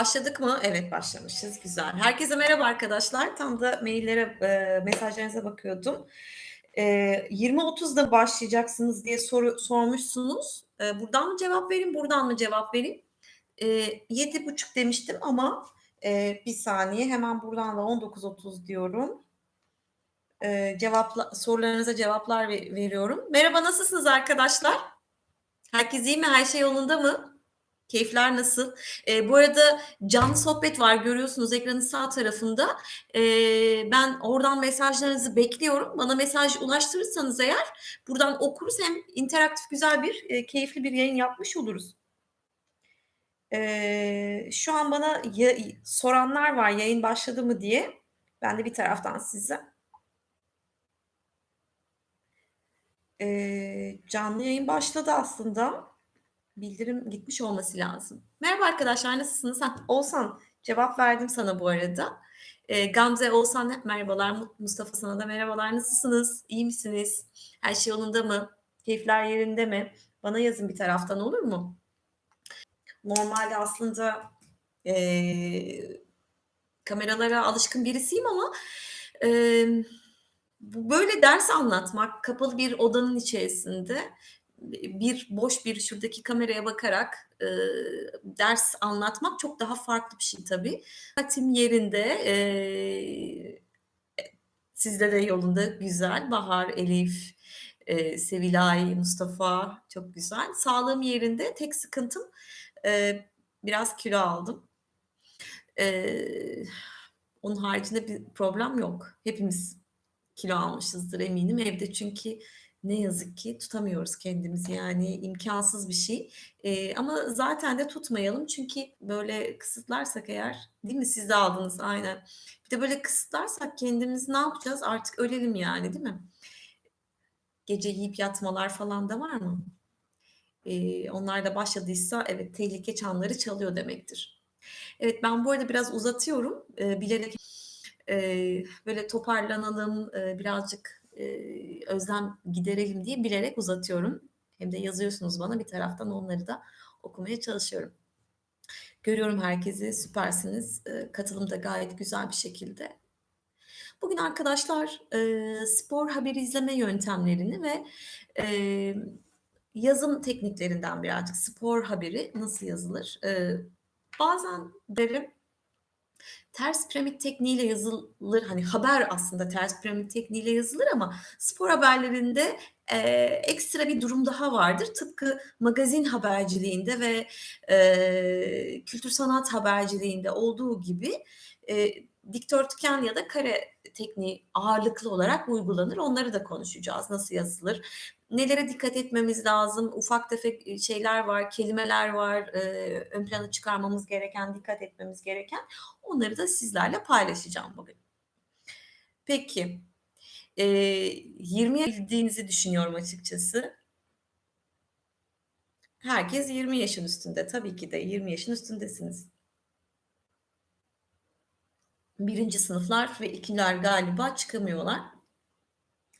Başladık mı? Evet başlamışız. Güzel. Herkese merhaba arkadaşlar. Tam da maillere, eee, mesajlarınıza bakıyordum. Eee, 20.30'da başlayacaksınız diye soru sormuşsunuz. Eee, buradan mı cevap vereyim, buradan mı cevap vereyim? Eee, 7.30 demiştim ama, eee, bir saniye hemen buradan da 19.30 diyorum. Eee, cevapla sorularınıza cevaplar ve veriyorum. Merhaba, nasılsınız arkadaşlar? Herkes iyi mi? Her şey yolunda mı? Keyifler nasıl? Eee, bu arada canlı sohbet var görüyorsunuz ekranın sağ tarafında. Eee, ben oradan mesajlarınızı bekliyorum. Bana mesaj ulaştırırsanız eğer buradan okuruz hem interaktif güzel bir, eee, keyifli bir yayın yapmış oluruz. Eee, şu an bana ya soranlar var yayın başladı mı diye. Ben de bir taraftan size Eee, canlı yayın başladı aslında. Bildirim gitmiş olması lazım. Merhaba arkadaşlar, nasılsınız? Hah, Oğuzhan, cevap verdim sana bu arada. Eee, Gamze, hep merhabalar. Mu Mustafa sana da merhabalar. Nasılsınız? İyi misiniz? Her şey yolunda mı? Keyifler yerinde mi? Bana yazın bir taraftan olur mu? Normalde aslında, eee, kameralara alışkın birisiyim ama, bu böyle ders anlatmak, kapalı bir odanın içerisinde, bir boş bir şuradaki kameraya bakarak, ııı, ders anlatmak çok daha farklı bir şey tabii. Sıhhatim yerinde, eee, e sizde de yolunda, güzel. Bahar, Elif, eee, Sevilay, Mustafa çok güzel. Sağlığım yerinde. Tek sıkıntım, eee, biraz kilo aldım. Eee, onun haricinde bir problem yok. Hepimiz kilo almışızdır eminim evde çünkü ne yazık ki tutamıyoruz kendimizi yani imkânsız bir şey. Eee, ama zaten de tutmayalım çünkü böyle kısıtlarsak eğer değil mi? Siz de aldınız aynen. Bir de böyle kısıtlarsak kendimizi ne yapacağız? Artık ölelim yani değil mi? Gece yiyip yatmalar falan da var mı? Eee, onlar da başladıysa evet tehlike çanları çalıyor demektir. Evet, ben bu arada biraz uzatıyorum, eee, bilerek. Eee, böyle toparlanalım, eee, birazcık, özlem giderelim diye bilerek uzatıyorum. Hem de yazıyorsunuz bana, bir taraftan onları da okumaya çalışıyorum. Görüyorum herkesi, süpersiniz. Katılım da gayet güzel bir şekilde. Bugün arkadaşlar, spor haberi izleme yöntemlerini ve, yazım tekniklerinden birazcık spor haberi nasıl yazılır? Bazen derim ters piramit tekniğiyle yazılır. Hani haber aslında ters piramit tekniğiyle yazılır ama spor haberlerinde, eee, ekstra bir durum daha vardır. Tıpkı magazin haberciliğinde ve, eee, kültür sanat haberciliğinde olduğu gibi, eee, dikdörtgen ya da kare tekniği ağırlıklı olarak uygulanır. Onları da konuşacağız. Nasıl yazılır? Nelere dikkat etmemiz lazım? Ufak tefek, eee, şeyler var, kelimeler var, eee, ön plana çıkarmamız gereken, dikkat etmemiz gereken. Onları da sizlerle paylaşacağım bugün. Peki, eee, 20'ye bildiğinizi düşünüyorum açıkçası. Herkes 20 yaşın üstünde. Tabii ki de 20 yaşın üstündesiniz. 1. sınıflar ve 2'ler galiba çıkamıyorlar.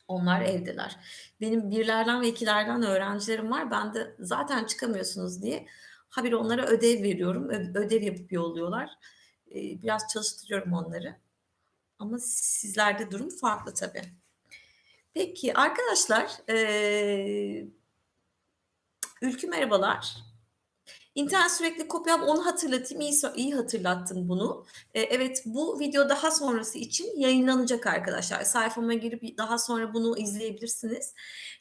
Onlar evdeler. Benim 1'lerden ve 2'lerden öğrencilerim var. Ben de zaten çıkamıyorsunuz diye habire onlara ödev veriyorum. Ödev yapıp yolluyorlar. Eee, biraz çalıştırıyorum onları. Ama sizlerde durum farklı tabii. Peki arkadaşlar, eee Ülkü merhabalar. İnternet sürekli kopya onu hatırlatayım. İyi iyi hatırlattın bunu. Eee, evet, bu video daha sonrası için yayınlanacak arkadaşlar. Sayfama girip daha sonra bunu izleyebilirsiniz.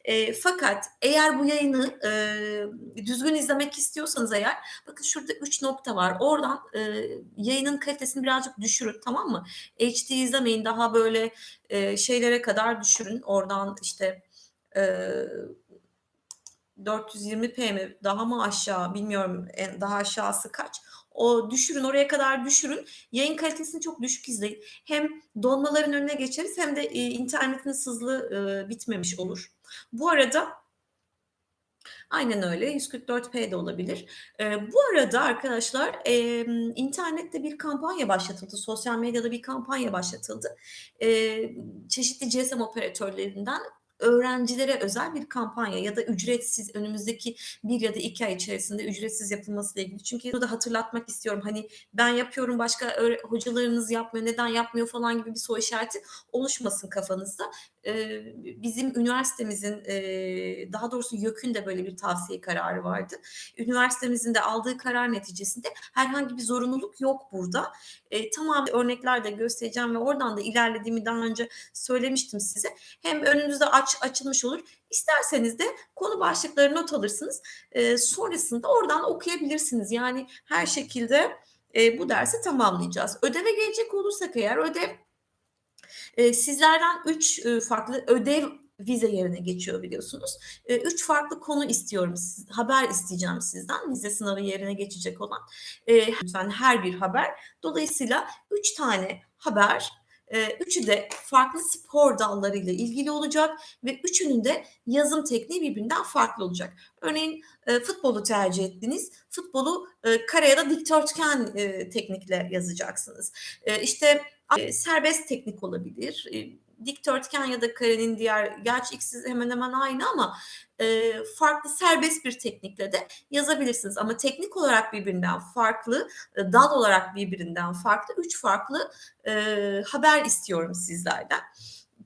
Eee, fakat eğer bu yayını, eee, düzgün izlemek istiyorsanız eğer bakın şurada 3 nokta var. Oradan, eee, yayının kalitesini birazcık düşürün, tamam mı? HD izlemeyin, daha böyle, eee, şeylere kadar düşürün. Oradan işte, eee 420p mi, daha mı aşağı bilmiyorum daha aşağısı kaç. O düşürün, oraya kadar düşürün. Yayın kalitesini çok düşük izleyin. Hem donmaların önüne geçeriz hem de, eee, internetiniz hızlı, ııı, bitmemiş olur. Bu arada Aynen öyle, 144p de olabilir. Eee, bu arada arkadaşlar, emm, internette bir kampanya başlatıldı. Sosyal medyada bir kampanya başlatıldı. Eee, çeşitli GSM operatörlerinden öğrencilere özel bir kampanya ya da ücretsiz önümüzdeki 1 ya da 2 ay içerisinde ücretsiz yapılmasıyla ilgili. Çünkü burada hatırlatmak istiyorum. Hani ben yapıyorum başka hocalarınız yapmıyor, neden yapmıyor falan gibi bir soru işareti oluşmasın kafanızda. Eee, bizim üniversitemizin, eee, daha doğrusu YÖK'ün de böyle bir tavsiye kararı vardı. Üniversitemizin de aldığı karar neticesinde herhangi bir zorunluluk yok burada. Eee, tamamı örnekler de göstereceğim ve oradan da ilerlediğimi daha önce söylemiştim size. Hem önünüzde aç açılmış olur. İsterseniz de konu başlıklarını not alırsınız. Eee, sonrasında oradan okuyabilirsiniz. Yani her şekilde, eee, bu dersi tamamlayacağız. Ödeve gelecek olursak eğer ödev Eee, sizlerden 3 ııı, farklı ödev vize yerine geçiyor biliyorsunuz. Eee, 3 farklı konu istiyorum siz haber isteyeceğim sizden vize sınavı yerine geçecek olan. Eee, lütfen her bir haber. Dolayısıyla 3 tane haber, üçü de farklı spor dallarıyla ilgili olacak ve üçünün de yazım tekniği birbirinden farklı olacak. Örneğin, futbolu tercih ettiniz. Futbolu, eee, kare ya da dikdörtgen, teknikle yazacaksınız. Eee, işte, eee, serbest teknik olabilir. Dikdörtgen ya da karenin diğer gerçi ikisi hemen hemen aynı ama, eee, farklı serbest bir teknikle de yazabilirsiniz ama teknik olarak birbirinden farklı, eee, dal olarak birbirinden farklı 3 farklı, eee, haber istiyorum sizlerden.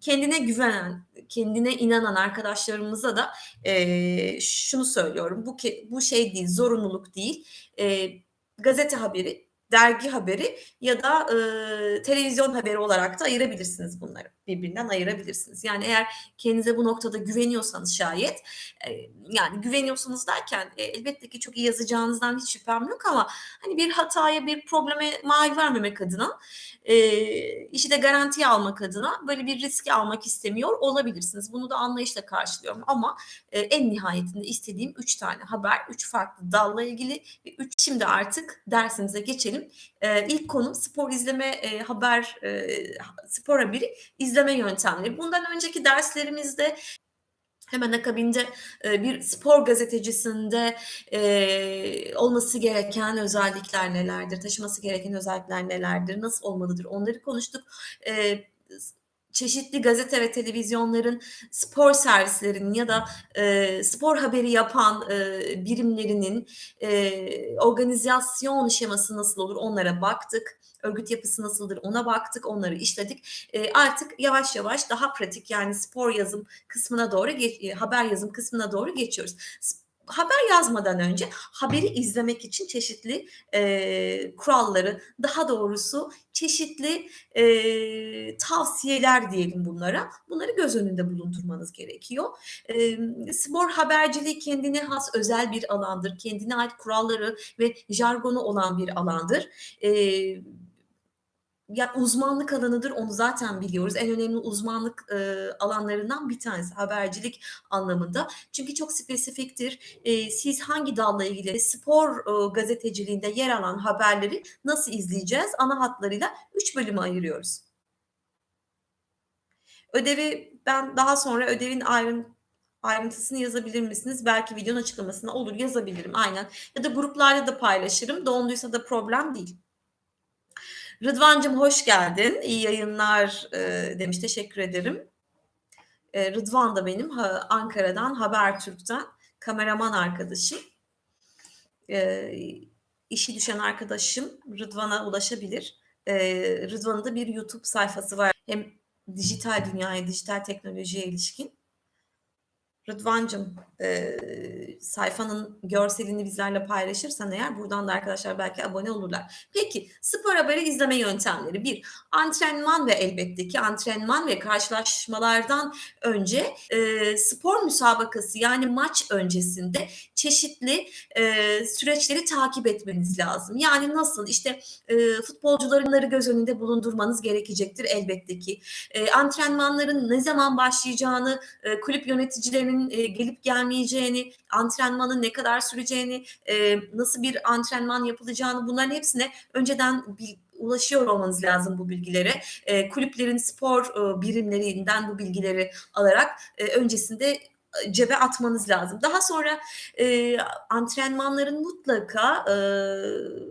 Kendine güvenen, kendine inanan arkadaşlarımıza da, eee, şunu söylüyorum. Bu bu şey değil, zorunluluk değil. Eee, gazete haberi, dergi haberi ya da, ııı, televizyon haberi olarak da ayırabilirsiniz bunları. Birbirinden ayırabilirsiniz. Yani eğer kendinize bu noktada güveniyorsanız şayet, eee, yani güveniyorsanız derken, eee, elbette ki çok iyi yazacağınızdan hiç şüphem yok ama hani bir hataya, bir probleme mahal vermemek adına, eee, işi de garantiye almak adına böyle bir riski almak istemiyor olabilirsiniz. Bunu da anlayışla karşılıyorum ama, eee, en nihayetinde istediğim 3 tane haber, 3 farklı dalla ilgili ve 3 Şimdi artık dersimize geçelim. Eee, ilk konum spor izleme, eee, haber, eee, spor haberi izleme yöntemleri. Bundan önceki derslerimizde hemen akabinde, eee, bir spor gazetecisinde, eee, olması gereken özellikler nelerdir, taşıması gereken özellikler nelerdir, nasıl olmalıdır onları konuştuk. Çeşitli gazete ve televizyonların spor servislerinin ya da, eee, spor haberi yapan, eee, birimlerinin, eee, organizasyon şeması nasıl olur onlara baktık. Örgüt yapısı nasıldır ona baktık, onları işledik. Eee, artık yavaş yavaş daha pratik yani spor yazım kısmına doğru geç eee, haber yazım kısmına doğru geçiyoruz. Haber yazmadan önce haberi izlemek için çeşitli, eee, kuralları, daha doğrusu çeşitli, eee, tavsiyeler diyelim bunlara. Bunları göz önünde bulundurmanız gerekiyor. Emm, spor haberciliği kendine has özel bir alandır. Kendine ait kuralları ve jargonu olan bir alandır. Eee, ya uzmanlık alanıdır onu zaten biliyoruz. En önemli uzmanlık, eee, alanlarından bir tanesi habercilik anlamında. Çünkü çok spesifiktir. Eee, siz hangi dalla ilgili spor, ııı, gazeteciliğinde yer alan haberleri nasıl izleyeceğiz? Ana hatlarıyla 3 bölüme ayırıyoruz. Ödevi ben daha sonra ödevin ayrın ayrıntısını yazabilir misiniz? Belki videonun açıklamasına olur yazabilirim aynen ya da gruplarda da paylaşırım. Donduysa da problem değil. Rıdvancığım hoş geldin. İyi yayınlar, eee, demiş. Teşekkür ederim. Eee, Rıdvan da benim ha Ankara'dan, Habertürk'ten kameraman arkadaşım. Eee, işi düşen arkadaşım Rıdvan'a ulaşabilir. Eee, Rıdvan'ın da bir YouTube sayfası var. Hem dijital dünyaya, dijital teknolojiye ilişkin. Rıdvancığım, eee, sayfanın görselini bizlerle paylaşırsan eğer buradan da arkadaşlar belki abone olurlar. Peki, spor haberi izleme yöntemleri. 1 antrenman ve elbette ki antrenman ve karşılaşmalardan önce, eee, spor müsabakası yani maç öncesinde çeşitli, eee, süreçleri takip etmeniz lazım. Yani nasıl? İşte, eee, futbolcuları göz önünde bulundurmanız gerekecektir elbette ki. Eee, antrenmanların ne zaman başlayacağını, eee, kulüp yöneticilerinin, eee, gelip gelmeyeceğini, antrenmanın ne kadar süreceğini, eee, nasıl bir antrenman yapılacağını bunların hepsine önceden bil ulaşıyor olmanız lazım bu bilgilere. Eee, kulüplerin spor, ııı, birimlerinden bu bilgileri alarak, eee, öncesinde, cebe atmanız lazım. Daha sonra, eee, antrenmanların mutlaka, ııı,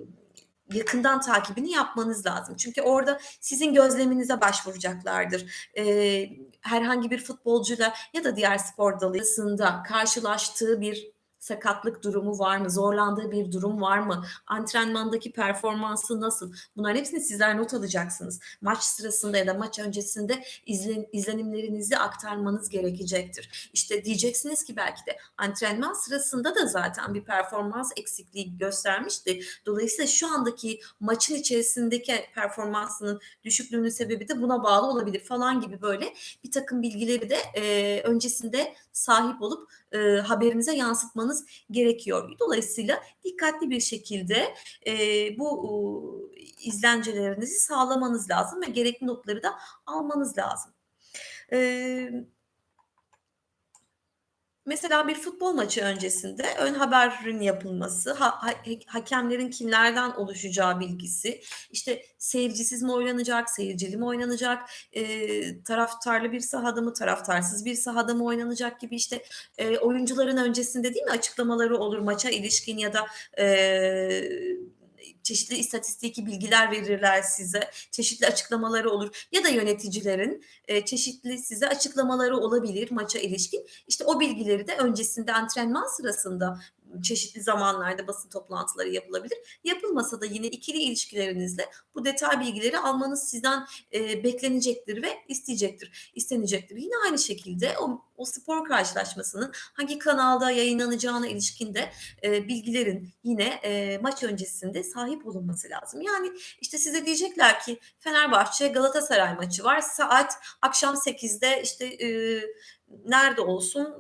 yakından takibini yapmanız lazım. Çünkü orada sizin gözleminize başvuracaklardır. Eee, herhangi bir futbolcuyla ya da diğer spor dalı arasında karşılaştığı bir sakatlık durumu var mı? Zorlandığı bir durum var mı? Antrenmandaki performansı nasıl? Bunların hepsini sizler not alacaksınız. Maç sırasında ya da maç öncesinde izlen, izlenimlerinizi aktarmanız gerekecektir. İşte diyeceksiniz ki belki de antrenman sırasında da zaten bir performans eksikliği göstermişti. Dolayısıyla şu andaki maçın içerisindeki performansının düşüklüğünün sebebi de buna bağlı olabilir falan gibi böyle bir takım bilgileri de e, öncesinde sahip olup e, haberinize yansıtmanız gerekiyor. Dolayısıyla dikkatli bir şekilde e, bu e, izlencelerinizi sağlamanız lazım ve gerekli notları da almanız lazım. E, Mesela bir futbol maçı öncesinde ön haberin yapılması, ha, ha, hakemlerin kimlerden oluşacağı bilgisi, işte seyircisiz mi oynanacak, seyircili mi oynanacak, e, taraftarlı bir sahada mı, taraftarsız bir sahada mı oynanacak gibi işte e, oyuncuların öncesinde değil mi açıklamaları olur maça ilişkin ya da e, çeşitli istatistiki bilgiler verirler size. Çeşitli açıklamaları olur. Ya da yöneticilerin e, çeşitli size açıklamaları olabilir maça ilişkin. İşte o bilgileri de öncesinde antrenman sırasında çeşitli zamanlarda basın toplantıları yapılabilir. Yapılmasa da yine ikili ilişkilerinizle bu detay bilgileri almanız sizden e, beklenecektir ve isteyecektir, istenecektir. Yine aynı şekilde o, o spor karşılaşmasının hangi kanalda yayınlanacağına ilişkin de e, bilgilerin yine e, maç öncesinde sahip olunması lazım. Yani işte size diyecekler ki Fenerbahçe Galatasaray maçı var. Saat akşam 8'de işte e, nerede olsun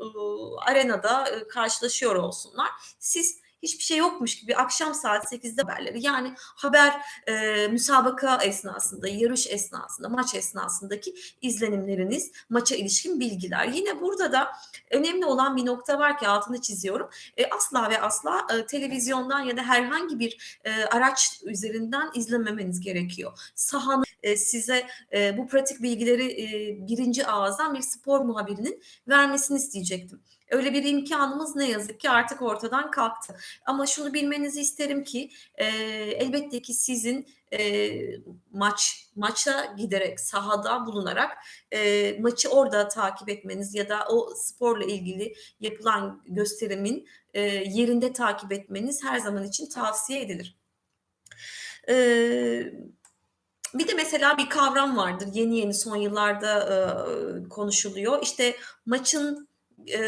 arenada karşılaşıyor olsunlar. Siz hiçbir şey yokmuş gibi akşam saat 8'de haberleri yani haber e, müsabaka esnasında, yarış esnasında, maç esnasındaki izlenimleriniz, maça ilişkin bilgiler. Yine burada da önemli olan bir nokta var ki altını çiziyorum. E, asla ve asla e, televizyondan ya da herhangi bir e, araç üzerinden izlememeniz gerekiyor. Sahanın e, size e, bu pratik bilgileri e, birinci ağızdan bir spor muhabirinin vermesini isteyecektim. Öyle bir imkanımız ne yazık ki artık ortadan kalktı. Ama şunu bilmenizi isterim ki e, elbette ki sizin e, maç maça giderek sahada bulunarak e, maçı orada takip etmeniz ya da o sporla ilgili yapılan gösterimin e, yerinde takip etmeniz her zaman için tavsiye edilir. Eee bir de mesela bir kavram vardır yeni yeni son yıllarda e, konuşuluyor. İşte maçın e,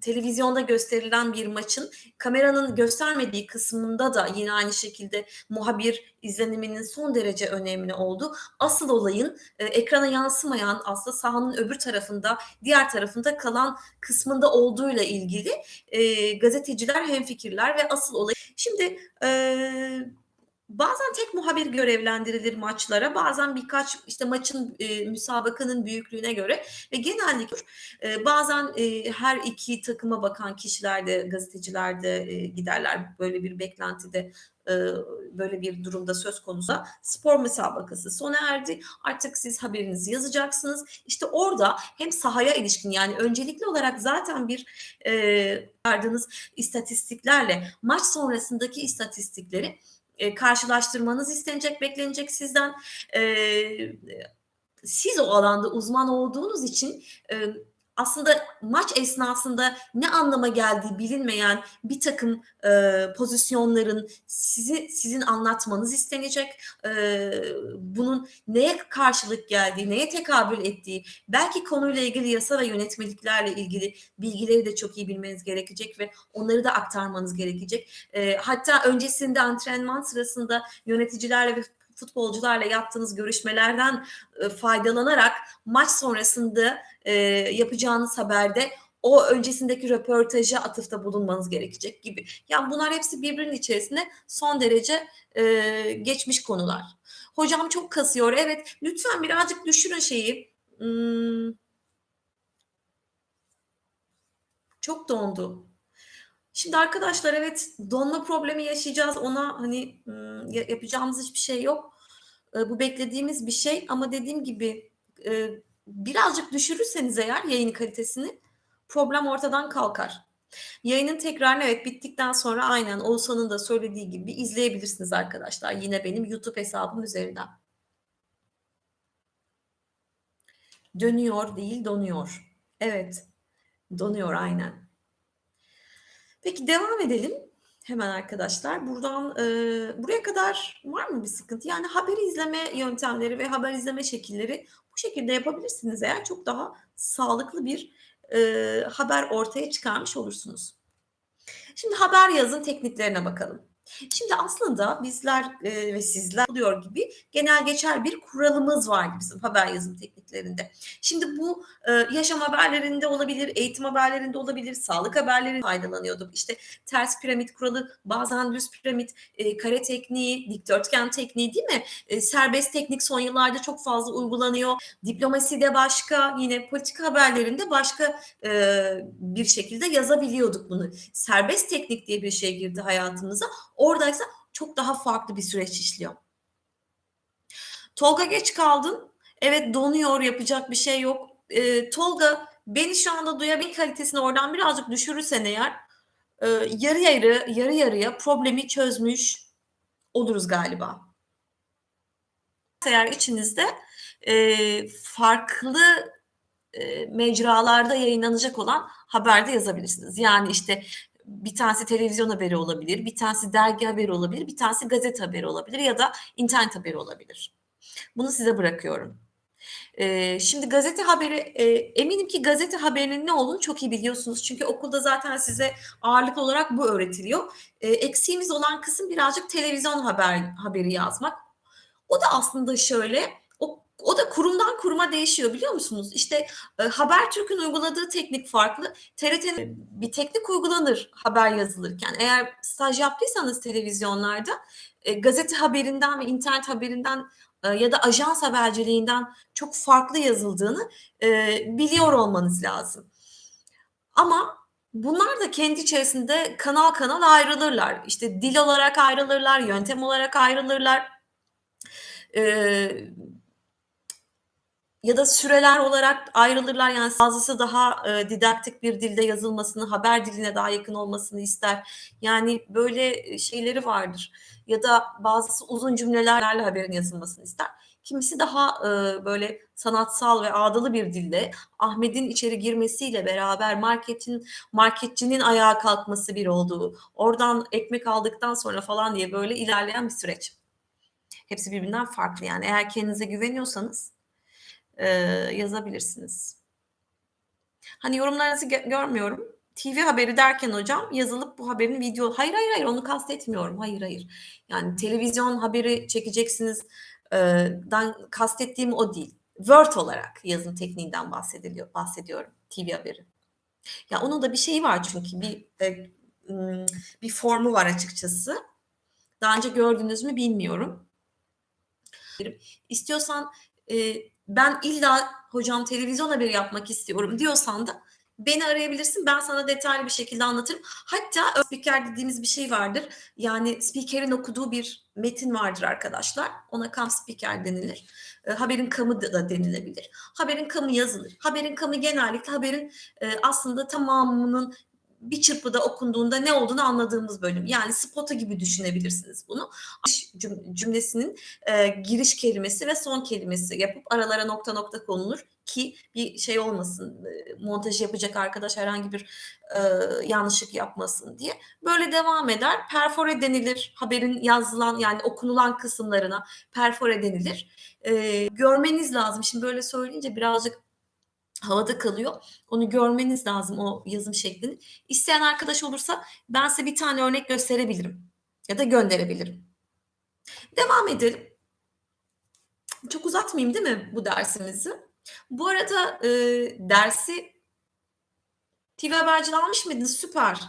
televizyonda gösterilen bir maçın kameranın göstermediği kısmında da yine aynı şekilde muhabir izleniminin son derece önemli oldu. Asıl olayın e, ekrana yansımayan aslında sahanın öbür tarafında diğer tarafında kalan kısmında olduğuyla ilgili e, gazeteciler hemfikirler ve asıl olay. Şimdi e, Bazen tek muhabir görevlendirilir maçlara, bazen birkaç işte maçın e, müsabakanın büyüklüğüne göre ve genellikle e, bazen e, her iki takıma bakan kişiler de gazeteciler de e, giderler böyle bir beklentide e, böyle bir durumda söz konusu. Spor müsabakası sona erdi. Artık siz haberinizi yazacaksınız. İşte orada hem sahaya ilişkin yani öncelikli olarak zaten bir e, verdığınız istatistiklerle maç sonrasındaki istatistikleri e, karşılaştırmanız istenecek, beklenecek sizden. E, siz o alanda uzman olduğunuz için e, aslında maç esnasında ne anlama geldiği bilinmeyen bir takım e, pozisyonların sizi sizin anlatmanız istenecek. E, bunun neye karşılık geldiği, neye tekabül ettiği, belki konuyla ilgili yasa ve yönetmeliklerle ilgili bilgileri de çok iyi bilmeniz gerekecek ve onları da aktarmanız gerekecek. E, hatta öncesinde antrenman sırasında yöneticilerle ve futbolcularla yaptığınız görüşmelerden e, faydalanarak maç sonrasında e, yapacağınız haberde o öncesindeki röportaja atıfta bulunmanız gerekecek gibi. Yani bunlar hepsi birbirinin içerisinde son derece e, geçmiş konular. Hocam çok kasıyor. Evet lütfen birazcık düşürün şeyi. Hmm. Çok dondu. Şimdi arkadaşlar evet donma problemi yaşayacağız. Ona hani yapacağımız hiçbir şey yok. Bu beklediğimiz bir şey ama dediğim gibi birazcık düşürürseniz eğer yayın kalitesini problem ortadan kalkar. Yayının tekrarını evet bittikten sonra aynen Oğuzhan'ın da söylediği gibi izleyebilirsiniz arkadaşlar. Yine benim YouTube hesabım üzerinden. Dönüyor değil donuyor. Evet donuyor aynen. Peki devam edelim. Hemen arkadaşlar buradan e, buraya kadar var mı bir sıkıntı? Yani haber izleme yöntemleri ve haber izleme şekilleri bu şekilde yapabilirsiniz eğer çok daha sağlıklı bir e, haber ortaya çıkarmış olursunuz. Şimdi haber yazın tekniklerine bakalım. Şimdi aslında bizler e, ve sizler oluyor gibi genel geçer bir kuralımız var bizim haber yazım tekniklerinde. Şimdi bu e, yaşam haberlerinde olabilir, eğitim haberlerinde olabilir, sağlık haberlerinde faydalanıyorduk. İşte ters piramit kuralı, bazen düz piramit, e, kare tekniği, dikdörtgen tekniği değil mi? Serbest teknik son yıllarda çok fazla uygulanıyor. Diplomaside başka, yine politika haberlerinde başka bir şekilde yazabiliyorduk bunu. Serbest teknik diye bir şey girdi hayatımıza. Oradaysa çok daha farklı bir süreç işliyor. Tolga geç kaldın. Evet donuyor yapacak bir şey yok. Ee, Tolga beni şu anda duyabil kalitesini oradan birazcık düşürürsen eğer e, yarı yarı yarı yarıya problemi çözmüş oluruz galiba. Eğer içinizde e, farklı e, mecralarda yayınlanacak olan haberde yazabilirsiniz. Yani işte bir tanesi televizyon haberi olabilir, bir tanesi dergi haberi olabilir, bir tanesi gazete haberi olabilir ya da internet haberi olabilir. Bunu size bırakıyorum. Ee, şimdi gazete haberi e, eminim ki gazete haberinin ne olduğunu çok iyi biliyorsunuz. Çünkü okulda zaten size ağırlıklı olarak bu öğretiliyor. E, eksiğimiz olan kısım birazcık televizyon haber haberi yazmak. O da aslında şöyle o, da kurumdan kuruma değişiyor biliyor musunuz? İşte e, Habertürk'ün uyguladığı teknik farklı. TRT'nin bir teknik uygulanır haber yazılırken. Eğer staj yaptıysanız televizyonlarda e, gazete haberinden ve internet haberinden e, ya da ajans haberciliğinden çok farklı yazıldığını e, biliyor olmanız lazım. Ama bunlar da kendi içerisinde kanal kanal ayrılırlar. İşte dil olarak ayrılırlar, yöntem olarak ayrılırlar. Ee, ya da süreler olarak ayrılırlar. Yani bazısı daha e, didaktik bir dilde yazılmasını, haber diline daha yakın olmasını ister. Yani böyle şeyleri vardır. Ya da bazısı uzun cümlelerle haberin yazılmasını ister. Kimisi daha e, böyle sanatsal ve ağdalı bir dilde Ahmet'in içeri girmesiyle beraber marketin marketçinin ayağa kalkması bir olduğu, oradan ekmek aldıktan sonra falan diye böyle ilerleyen bir süreç. Hepsi birbirinden farklı yani. Eğer kendinize güveniyorsanız e, yazabilirsiniz. Hani yorumlarınızı gö- görmüyorum. TV haberi derken hocam yazılıp bu haberin video hayır hayır hayır onu kastetmiyorum. Hayır hayır. Yani televizyon haberi çekeceksiniz. E, dan kastettiğim o değil. Word olarak yazım tekniğinden bahsediliyor bahsediyorum TV haberi. Ya onun da bir şeyi var çünkü bir e, bir formu var açıkçası. Daha önce gördünüz mü bilmiyorum. İstiyorsan e, ben illa hocam televizyon haberi yapmak istiyorum diyorsan da beni arayabilirsin. Ben sana detaylı bir şekilde anlatırım. Hatta spiker dediğimiz bir şey vardır. Yani spikerin okuduğu bir metin vardır arkadaşlar. Ona kam spiker denilir. E, haberin kamı da denilebilir. Haberin kamı yazılır. Haberin kamı genellikle haberin e, aslında tamamının bir çırpıda okunduğunda ne olduğunu anladığımız bölüm. Yani spota gibi düşünebilirsiniz bunu. Cümlesinin e, giriş kelimesi ve son kelimesi yapıp aralara nokta nokta konulur ki bir şey olmasın e, montaj yapacak arkadaş herhangi bir e, yanlışlık yapmasın diye. Böyle devam eder. Perfore denilir. Haberin yazılan yani okunulan kısımlarına perfore denilir. E, görmeniz lazım. Şimdi böyle söyleyince birazcık havada kalıyor. Onu görmeniz lazım o yazım şeklini. İsteyen arkadaş olursa ben size bir tane örnek gösterebilirim ya da gönderebilirim. Devam edelim. Çok uzatmayayım değil mi bu dersimizi? Bu arada e, dersi TV haberciliği almış mıydınız? Süper.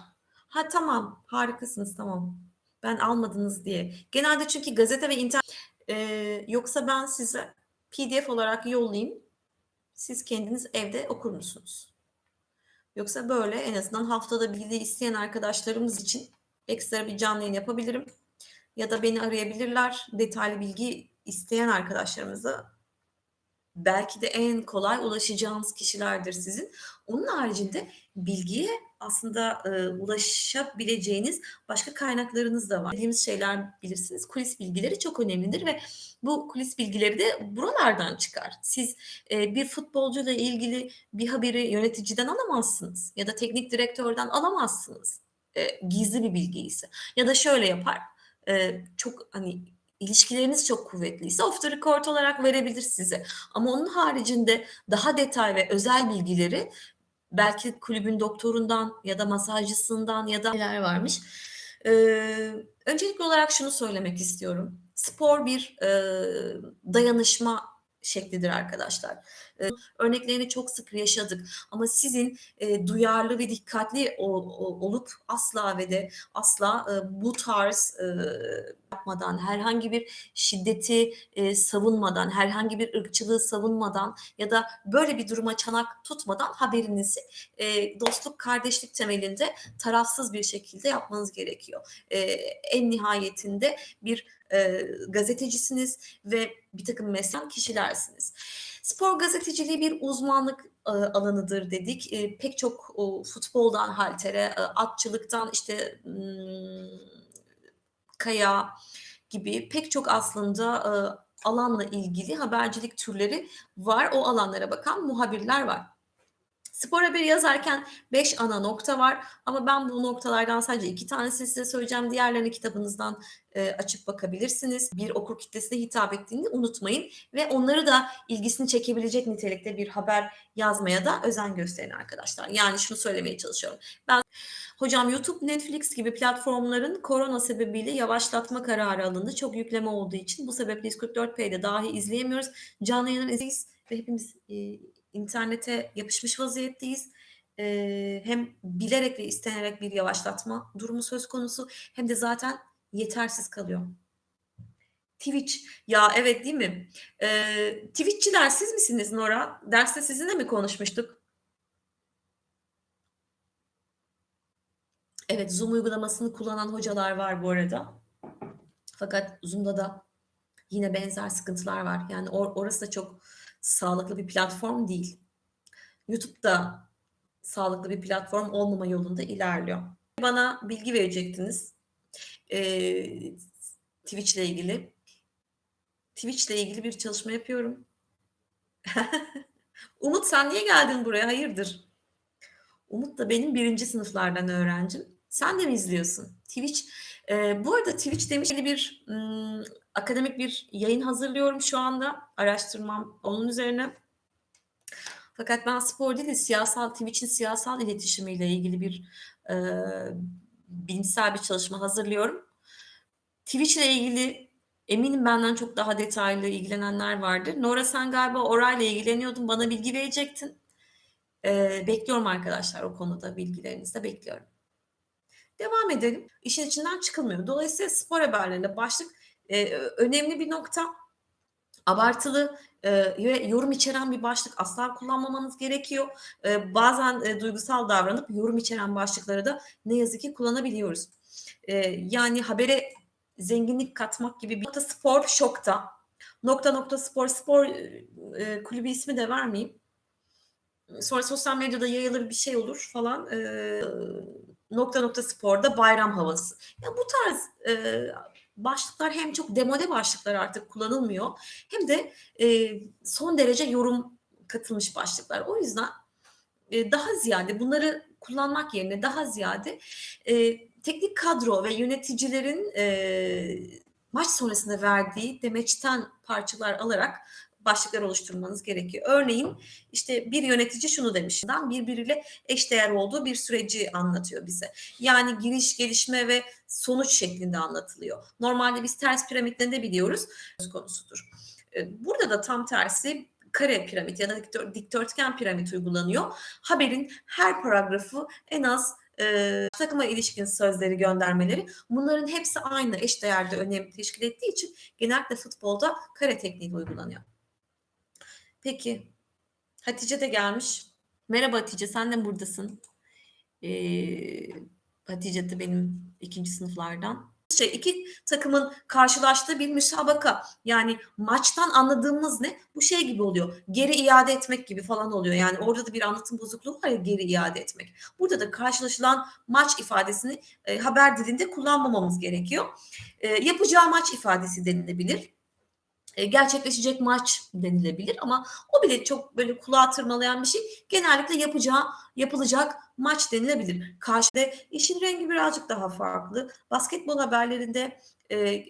Ha tamam harikasınız tamam. Ben almadınız diye. Genelde çünkü gazete ve internet e, yoksa ben size PDF olarak yollayayım siz kendiniz evde okur musunuz? Yoksa böyle en azından haftada bilgi isteyen arkadaşlarımız için ekstra bir canlı yayın yapabilirim. Ya da beni arayabilirler. Detaylı bilgi isteyen arkadaşlarımıza belki de en kolay ulaşacağınız kişilerdir sizin. Onun haricinde bilgiye aslında, eee, ulaşabileceğiniz başka kaynaklarınız da var. Dediğimiz şeyler bilirsiniz. Kulis bilgileri çok önemlidir ve bu kulis bilgileri de buralardan çıkar. Siz, eee, bir futbolcuyla ilgili bir haberi yöneticiden alamazsınız ya da teknik direktörden alamazsınız, eee, gizli bir bilgi ise. Ya da şöyle yapar, eee, çok, hani, ilişkileriniz çok kuvvetliyse off the record olarak verebilir size. Ama onun haricinde daha detay ve özel bilgileri belki kulübün doktorundan ya da masajcısından ya da neler varmış. Eee, öncelikli olarak şunu söylemek istiyorum. Spor bir, eee, dayanışma şeklidir arkadaşlar. Örneklerini çok sık yaşadık ama sizin, eee, duyarlı ve dikkatli ol ol olup asla ve de asla, eee, bu tarz, eee, yapmadan, herhangi bir şiddeti, eee, savunmadan, herhangi bir ırkçılığı savunmadan ya da böyle bir duruma çanak tutmadan haberinizi, eee, dostluk, kardeşlik temelinde tarafsız bir şekilde yapmanız gerekiyor. Eee, en nihayetinde bir, eee, gazetecisiniz ve birtakım mesleğen kişilersiniz. Spor gazeteciliği bir uzmanlık, ııı, alanıdır dedik. Eee, pek çok, uuu, futboldan haltere, eee, atçılıktan, işte, ımm, kaya gibi pek çok aslında, ııı, alanla ilgili habercilik türleri var. O alanlara bakan muhabirler var. Spor haberi yazarken 5 ana nokta var ama ben bu noktalardan sadece 2 tanesini size söyleyeceğim. Diğerlerini kitabınızdan, eee, açıp bakabilirsiniz. Bir okur kitlesine hitap ettiğini unutmayın ve onları da ilgisini çekebilecek nitelikte bir haber yazmaya da özen gösterin arkadaşlar. Yani şunu söylemeye çalışıyorum. Ben hocam YouTube, Netflix gibi platformların korona sebebiyle yavaşlatma kararı alındı. Çok yükleme olduğu için bu sebeple 144p'de dahi izleyemiyoruz. Canlı yayından izleyiz ve hepimiz, eee, internete yapışmış vaziyetteyiz. Eee, hem bilerek ve istenerek bir yavaşlatma durumu söz konusu hem de zaten yetersiz kalıyor. Twitch. Ya, evet, değil mi? Eee, Twitch'çiler siz misiniz Nora? Derste sizinle mi konuşmuştuk? Evet, Zoom uygulamasını kullanan hocalar var bu arada. Fakat Zoom'da da yine benzer sıkıntılar var. Yani or orası da çok sağlıklı bir platform değil. YouTube da sağlıklı bir platform olmama yolunda ilerliyor. Bana bilgi verecektiniz, eee, Twitch'le ilgili. Twitch'le ilgili bir çalışma yapıyorum. Umut sen niye geldin buraya? Hayırdır? Umut da benim 1. sınıflardan öğrencim. Sen de mi izliyorsun? Twitch, eee, bu arada Twitch demişken bir, akademik bir yayın hazırlıyorum şu anda. Araştırmam onun üzerine. Fakat ben spor değil de siyasal Twitch'in siyasal iletişimiyle ilgili bir, eee, bilimsel bir çalışma hazırlıyorum. Twitch'le ilgili eminim benden çok daha detaylı ilgilenenler vardır. Nora sen galiba orayla ilgileniyordun, bana bilgi verecektin. Eee, bekliyorum arkadaşlar o konuda bilgilerinizi de bekliyorum. Devam edelim. İşin içinden çıkılmıyor. Dolayısıyla spor haberlerinde başlık, eee, önemli bir nokta. Abartılı, ve yorum içeren bir başlık asla kullanmamanız gerekiyor. Eee, bazen, eee, duygusal davranıp yorum içeren başlıkları da ne yazık ki kullanabiliyoruz. Eee, yani habere zenginlik katmak gibi bir nokta spor şokta. Nokta nokta spor, spor, eee, kulübü ismi de vermeyeyim. Sonra sosyal medyada yayılır bir şey olur falan. Eee, nokta nokta sporda bayram havası. Ya bu tarz, eee, başlıklar hem çok demode başlıklar artık kullanılmıyor hem de, eee, son derece yorum katılmış başlıklar. O yüzden, eee, daha ziyade bunları kullanmak yerine daha ziyade, eee, teknik kadro ve yöneticilerin, eee, maç sonrasında verdiği demeçten parçalar alarak başlıklar oluşturmanız gerekiyor. Örneğin, işte, bir yönetici şunu demiş, birbiriyle eşdeğer olduğu bir süreci anlatıyor bize. Yani giriş, gelişme ve sonuç şeklinde anlatılıyor. Normalde biz ters piramit ne biliyoruz? Konusudur. Eee, burada da tam tersi kare piramit ya da dikdör dikdörtgen piramit uygulanıyor. Haberin her paragrafı en az, eee, takıma ilişkin sözleri, göndermeleri bunların hepsi aynı eşdeğerde önem teşkil ettiği için genellikle futbolda kare tekniği uygulanıyor. Peki. Hatice de gelmiş. Merhaba Hatice, sen de buradasın? Eee, Hatice de benim 2. sınıflardan. şey iki takımın karşılaştığı bir müsabaka. Yani maçtan anladığımız ne? Bu şey gibi oluyor. Geri iade etmek gibi falan oluyor. Yani orada da bir anlatım bozukluğu var ya geri iade etmek. Burada da karşılaşılan maç ifadesini e, haber dilinde kullanmamamız gerekiyor. E, yapacağı maç ifadesi denilebilir. E, gerçekleşecek maç denilebilir ama o bile çok böyle kulağa tırmalayan bir şey. Genellikle yapacağı, yapılacak maç denilebilir. Karşıda işin rengi birazcık daha farklı. Basketbol haberlerinde e,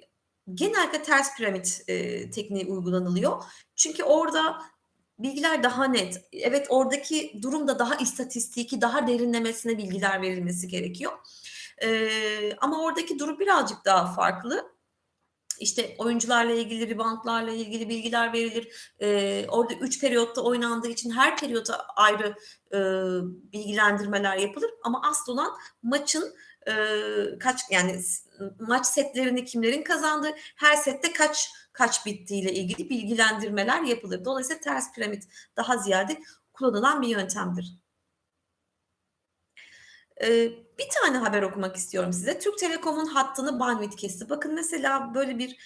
genellikle ters piramit e, tekniği uygulanılıyor. Çünkü orada bilgiler daha net. Evet oradaki durum da daha istatistiki, daha derinlemesine bilgiler verilmesi gerekiyor. E, ama oradaki durum birazcık daha farklı işte oyuncularla ilgili, ribantlarla ilgili bilgiler verilir. Ee, orada üç periyotta oynandığı için her periyota ayrı e, bilgilendirmeler yapılır. Ama asıl olan maçın e, kaç yani maç setlerini kimlerin kazandığı, her sette kaç kaç bittiğiyle ilgili bilgilendirmeler yapılır. Dolayısıyla ters piramit daha ziyade kullanılan bir yöntemdir. Bir tane haber okumak istiyorum size. Türk Telekom'un hattını bandwidth kesti. Bakın mesela böyle bir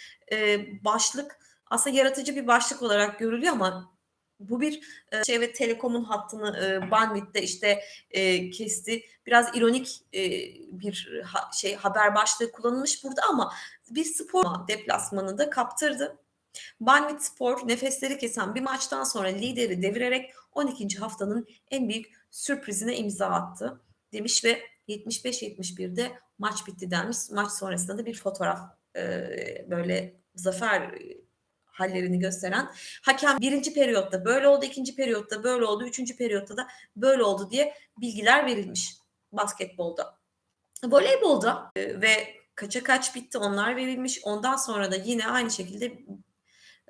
başlık aslında yaratıcı bir başlık olarak görülüyor ama bu bir şey ve Telekom'un hattını e, bandwidth'te işte kesti. Biraz ironik bir şey haber başlığı kullanılmış burada ama bir spor deplasmanında kaptırdı. Bandwidth Spor nefesleri kesen bir maçtan sonra lideri devirerek 12. haftanın en büyük sürprizine imza attı demiş ve 75-71'de maç bitti denmiş. Maç sonrasında da bir fotoğraf e, böyle zafer hallerini gösteren hakem birinci periyotta böyle oldu, ikinci periyotta böyle oldu, üçüncü periyotta da böyle oldu diye bilgiler verilmiş basketbolda. Voleybolda e, ve kaça kaç bitti onlar verilmiş. Ondan sonra da yine aynı şekilde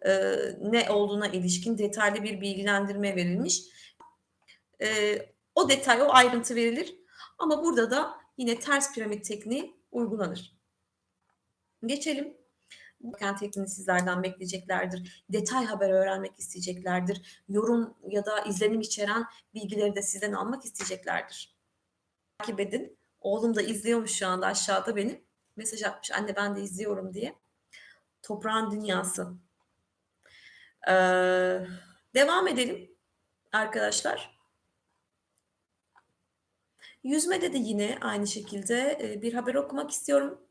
e, ne olduğuna ilişkin detaylı bir bilgilendirme verilmiş. E, o detay, o ayrıntı verilir. Ama burada da yine ters piramit tekniği uygulanır. Geçelim. Bakan tekniğini sizlerden bekleyeceklerdir. Detay haber öğrenmek isteyeceklerdir. Yorum ya da izlenim içeren bilgileri de sizden almak isteyeceklerdir. Takip edin. Oğlum da izliyormuş şu anda aşağıda beni. Mesaj atmış anne ben de izliyorum diye. Toprağın dünyası. Ee, devam edelim arkadaşlar. Yüzmede de yine aynı şekilde bir haber okumak istiyorum.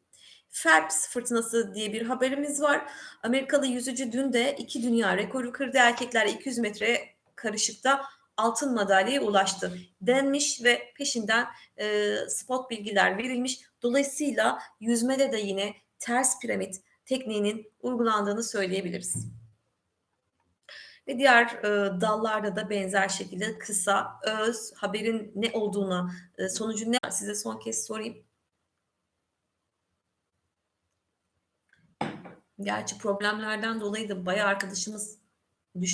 Phelps fırtınası diye bir haberimiz var. Amerikalı yüzücü dün de iki dünya rekoru kırdı. Erkekler 200 metre karışıkta altın madalyaya ulaştı denmiş ve peşinden e, spot bilgiler verilmiş. Dolayısıyla yüzmede de yine ters piramit tekniğinin uygulandığını söyleyebiliriz. Ve diğer e, dallarda da benzer şekilde kısa, öz, haberin ne olduğuna, e, sonucu ne size son kez sorayım. Gerçi problemlerden dolayı da bayağı arkadaşımız